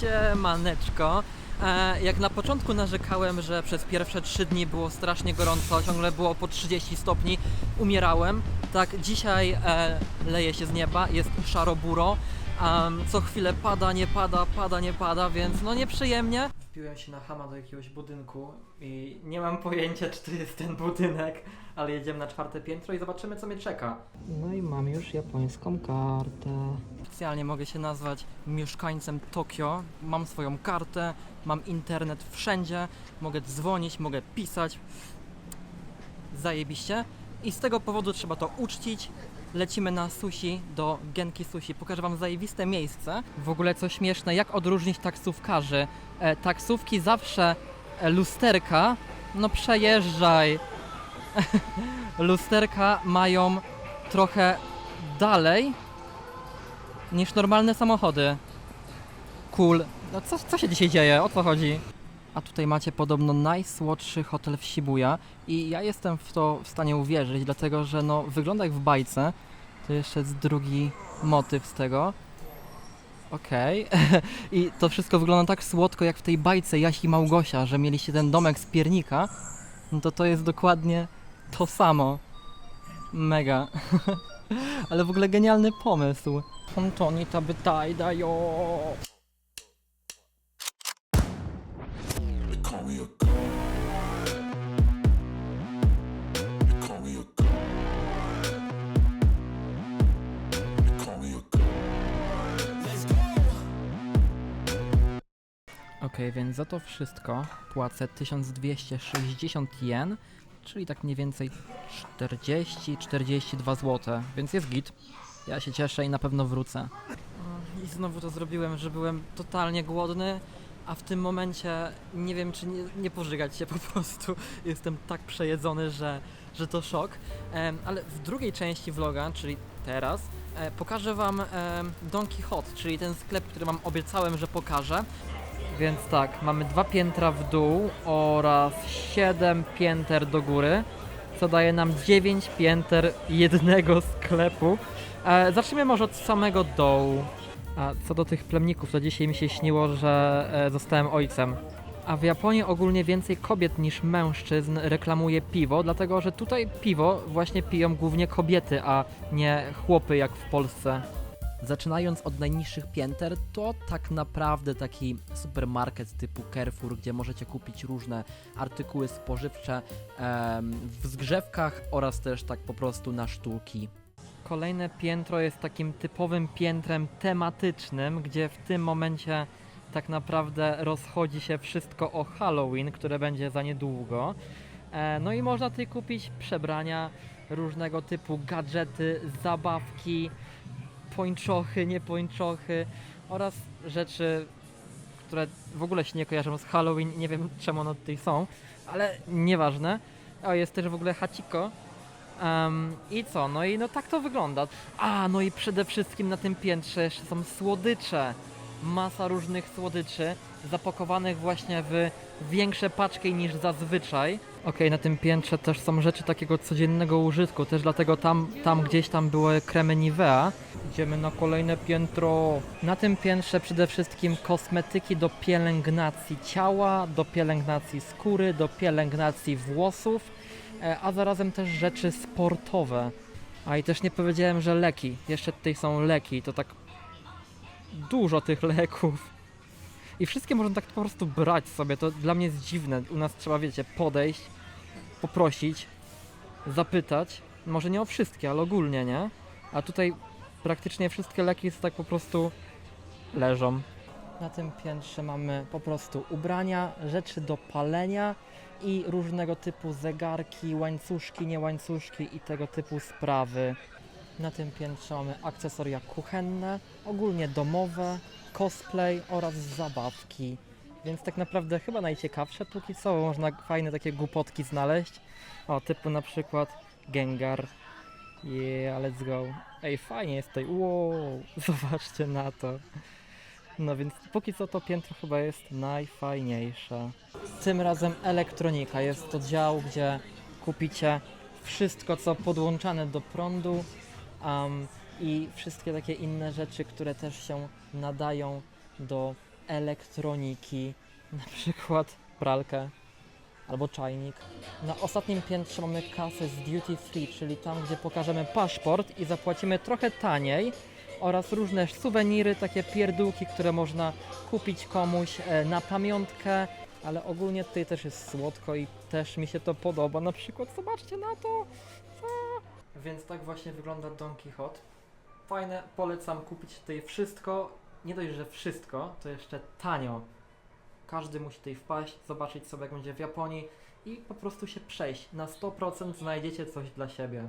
Siemaneczko. E, jak na początku narzekałem, że przez pierwsze 3 dni było strasznie gorąco, ciągle było po 30 stopni, umierałem, tak dzisiaj e, leje się z nieba, jest szaro-buro, co chwilę pada, nie pada, pada, nie pada, więc no nieprzyjemnie. Wpiłem się na hama do jakiegoś budynku i nie mam pojęcia, czy to jest ten budynek, ale jedziemy na czwarte piętro i zobaczymy, co mnie czeka. No i mam już japońską kartę. Oficjalnie mogę się nazwać mieszkańcem Tokio. Mam swoją kartę, mam internet wszędzie, mogę dzwonić, mogę pisać. Zajebiście. I z tego powodu trzeba to uczcić. Lecimy na sushi do Genki Sushi. Pokażę Wam zajebiste miejsce. W ogóle co śmieszne, jak odróżnić taksówkarzy. E, taksówki zawsze e, lusterka, no przejeżdżaj. lusterka mają trochę dalej niż normalne samochody. Cool. No co, co się dzisiaj dzieje? O co chodzi? A tutaj macie podobno najsłodszy hotel w Shibuya i ja jestem w to w stanie uwierzyć, dlatego że no wygląda jak w bajce. To jeszcze jest drugi motyw z tego. Okej. I to wszystko wygląda tak słodko jak w tej bajce Jasi Małgosia, że mieliście ten domek z piernika. No to to jest dokładnie to samo. Mega. Ale w ogóle genialny pomysł. Antoni tabytaj dajo. They call me a god. They call me a god. They call me a god. Let's go. Okej, więc za to wszystko płacę 1260 jen, czyli tak mniej więcej 40-42 zł, więc jest git. Ja się cieszę i na pewno wrócę. I znowu to zrobiłem, że byłem totalnie głodny, a w tym momencie nie wiem, czy nie, nie pożygać się po prostu. Jestem tak przejedzony, że, że to szok. Ale w drugiej części vloga, czyli teraz, e, pokażę Wam em, Don Quixote, czyli ten sklep, który Wam obiecałem, że pokażę. Więc tak, mamy dwa piętra w dół oraz siedem pięter do góry, co daje nam 9 pięter jednego sklepu. E, zacznijmy może od samego dołu. A co do tych plemników, to dzisiaj mi się śniło, że e, zostałem ojcem. A w Japonii ogólnie więcej kobiet niż mężczyzn reklamuje piwo, dlatego że tutaj piwo właśnie piją głównie kobiety, a nie chłopy jak w Polsce. Zaczynając od najniższych pięter, to tak naprawdę taki supermarket typu Carrefour, gdzie możecie kupić różne artykuły spożywcze w zgrzewkach oraz też tak po prostu na sztuki. Kolejne piętro jest takim typowym piętrem tematycznym, gdzie w tym momencie tak naprawdę rozchodzi się wszystko o Halloween, które będzie za niedługo. E, no i można tutaj kupić przebrania, różnego typu gadżety, zabawki, pończochy, niepończochy oraz rzeczy, które w ogóle się nie kojarzą z Halloween. Nie wiem czemu one tutaj są, ale nieważne. O, jest też w ogóle Hachiko. Em, I co? No i no tak to wygląda. A, no i przede wszystkim na tym piętrze jeszcze są słodycze. Masa różnych słodyczy, zapakowanych właśnie w większe paczki niż zazwyczaj. Okej, na tym piętrze też są rzeczy takiego codziennego użytku, też dlatego tam, tam gdzieś tam były kremy Nivea. Idziemy na kolejne piętro. Na tym piętrze przede wszystkim kosmetyki do pielęgnacji ciała, do pielęgnacji skóry, do pielęgnacji włosów, e, a zarazem też rzeczy sportowe. A i też nie powiedziałem, że leki. Jeszcze tutaj są leki, to tak dużo tych leków. I wszystkie można tak po prostu brać sobie. To dla mnie jest dziwne. U nas trzeba, wiecie, podejść, poprosić, zapytać. Może nie o wszystkie, ale ogólnie, nie? A tutaj praktycznie wszystkie leki tak po prostu leżą. Na tym piętrze mamy po prostu ubrania, rzeczy do palenia i różnego typu zegarki, łańcuszki, nie łańcuszki i tego typu sprawy. Na tym piętrze mamy akcesoria kuchenne, ogólnie domowe, cosplay oraz zabawki. Więc tak naprawdę chyba najciekawsze póki co, można fajne takie głupotki znaleźć. O, typu na przykład Gengar. Yeah, let's go. Ej, fajnie jest tutaj. Wow, zobaczcie na to. No więc póki co to piętro chyba jest najfajniejsze. Tym razem elektronika. Jest to dział, gdzie kupicie wszystko, co podłączane do prądu um, i wszystkie takie inne rzeczy, które też się nadają do elektroniki, na przykład pralkę albo czajnik. Na ostatnim piętrze mamy kasę z duty free, czyli tam, gdzie pokażemy paszport i zapłacimy trochę taniej oraz różne suweniry, takie pierdółki, które można kupić komuś e, na pamiątkę, ale ogólnie tutaj też jest słodko i też mi się to podoba. Na przykład zobaczcie na to. Więc tak właśnie wygląda Don Quixote. Fajne, polecam kupić tutaj wszystko. Nie dość, że wszystko, to jeszcze tanio. Każdy musi tutaj wpaść, zobaczyć sobie jak będzie w Japonii i po prostu się przejść. Na 100% znajdziecie coś dla siebie.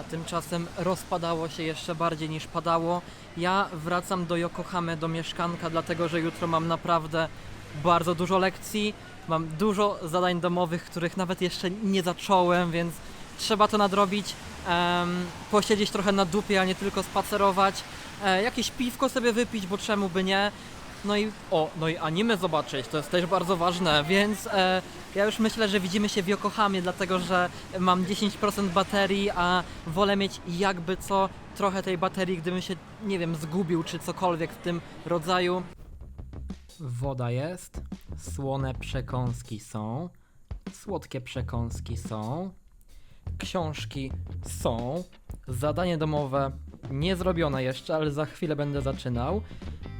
A tymczasem rozpadało się jeszcze bardziej niż padało. Ja wracam do Yokohamy, do mieszkanka, dlatego że jutro mam naprawdę bardzo dużo lekcji. Mam dużo zadań domowych, których nawet jeszcze nie zacząłem, więc trzeba to nadrobić. Posiedzieć trochę na dupie, a nie tylko spacerować. E, jakieś piwko sobie wypić, bo czemu by nie. No i o, no i anime zobaczyć, to jest też bardzo ważne, więc e, ja już myślę, że widzimy się w Yokohamie, dlatego że mam 10% baterii, a wolę mieć jakby co trochę tej baterii, gdybym się, nie wiem, zgubił czy cokolwiek w tym rodzaju. Woda jest, słone przekąski są, słodkie przekąski są, książki są, zadanie domowe nie zrobione jeszcze, ale za chwilę będę zaczynał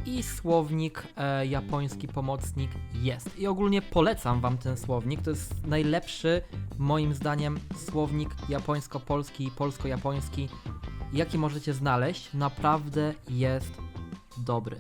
i słownik e, japoński pomocnik jest. I ogólnie polecam wam ten słownik. To jest najlepszy, moim zdaniem, słownik japońsko-polski i polsko-japoński, jaki możecie znaleźć. Naprawdę jest dobry.